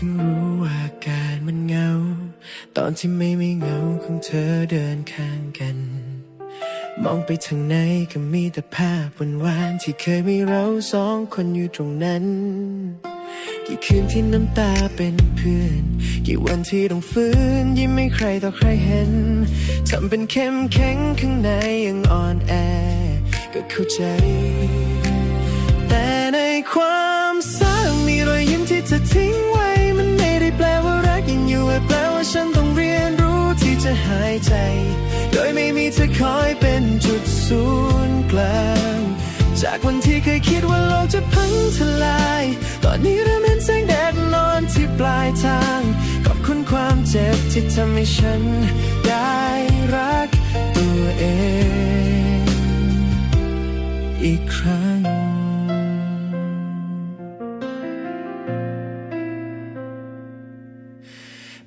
รู้ว่าอาการมันเหงา ตอนที่ไม่ม่เหงาของเธอเดินข้างกัน มองไปทางไหนก็มีแต่ภาพหวานๆที่เคยมีเราสองคนอยู่ตรงนั้น กี่คืนที่น้ำตาเป็นเพื่อน กี่วันที่ต้องฟื้นยิ้มให้ใครต่อใครเห็นทำเป็นเข้มแข็งข้างในยังอ่อนแอ ก็เข้าใจ ใจ โดยไม่มีเธอคอยเป็นจุดศูนย์กลาง จากวันที่เคยคิดว่าโลกจะพังทลาย ตอนนี้เริ่มเห็นแสงแดดนอนที่ปลายทาง ขอบคุณความเจ็บที่ทำให้ฉันได้รักตัวเอง อีกครั้ง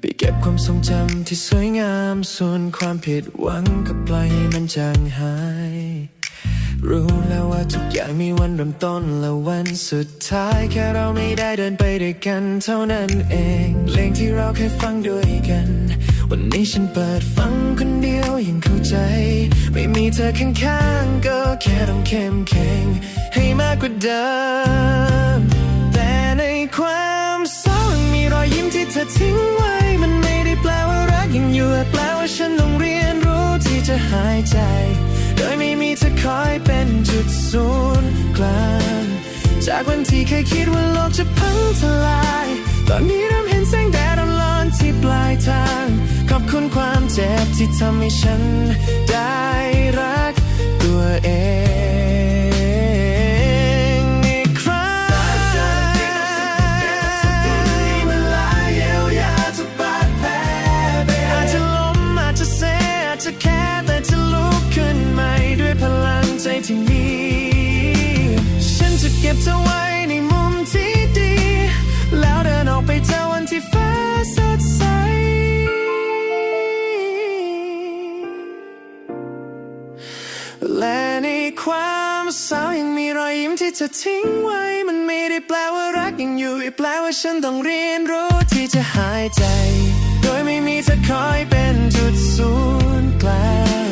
ไปเก็บความทรงจำที่สวยงาม ส่วนความผิดหวังก็ปล่อยให้มันจางหาย รู้แล้วว่าทุกอย่างมีวันเริ่มต้นและวันสุดท้าย แค่เราไม่ได้เดินไปด้วยกันเท่านั้นเอง เพลงที่เราเคยฟังด้วยกัน วันนี้ฉันเปิดฟังคนเดียวยังเข้าใจ ไม่มีเธอข้างๆก็แค่ต้องเข้มแข็งให้มากกว่าเดิม ฉันต้องเรียนรู้ที่จะหายใจ โดยไม่มีเธอคอยเป็นจุดศูนย์กลาง จากวันที่เคยคิดว่าโลกจะพังทลาย ตอนนี้เริ่มเห็นแสงแดดอ่อนๆที่ปลายทาง ขอบคุณความเจ็บที่ทำให้ฉันได้รัก จะแค่แต่จะลุกขึ้นใหม่ด้วยพลังใจที่มี ฉันจะเก็บเธอไว้ในมุมที่ดี แล้วเดินออกไปเจอวันที่ฟ้าสดใส และในความเศร้ายังมีรอยยิ้มที่เธอทิ้งไว้ มันไม่ได้แปลว่ารักยังอยู่แปลว่าฉันต้องเรียนรู้ที่จะหายใจ โดยไม่มีเธอคอยเป็นจุดศูนย์ ลาง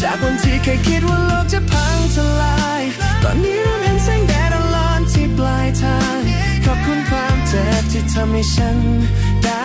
จากวันที่เคยคิดว่าโลกจะพังทลาย ตอนนี้เริ่มเห็นแสงแดดอ่อนที่ปลายทาง ขอบคุณความเจ็บที่ทำให้ฉันได้